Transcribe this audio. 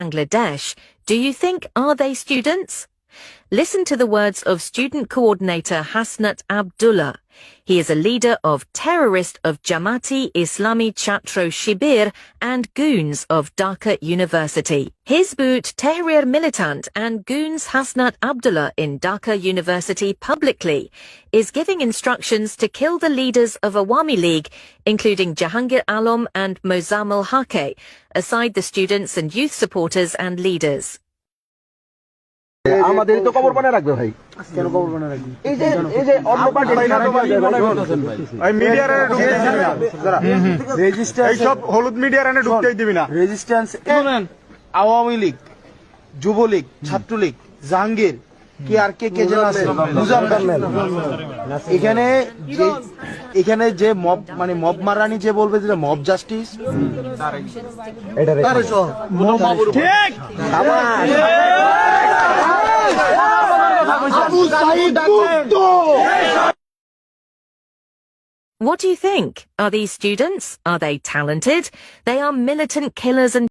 Bangladesh, do you think are they students? Listen to the words of student coordinator Hasnat Abdullah. He is a leader of terrorist of Jamati Islami Chatro Shibir and goons of Dhaka University. Hizbut Tahrir militant and goons Hasnat Abdullah in Dhaka University publicly is giving instructions to kill the leaders of Awami League, including Jahangir Alam and Mozammel Hake, aside the students and youth supporters and leaders. আমাদেরই তো খবর বানায় রাখবে ভাই। কেন খবর বানা রাখবি? এই যে এই যে অন্য পার্টি এই মিডিয়ার এনে ঢুকতে দিবি না। রেজিস্টার এইসব হলুদ মিডিয়ার এনে ঢুকতে দিবি না। রেজিস্ট্যান্স শুনেন আওয়ামী লীগ যুবলীগ ছাত্রলীগ জাহাঙ্গীর কি আর কে কে যেন আছে? এখানে যে এখানে যে মব মানে মব মারানি যে বলবে যে মব জাস্টিস? তারে সহ। ঠিক। What do you think? Are these students? Are they talented? They are militant killers and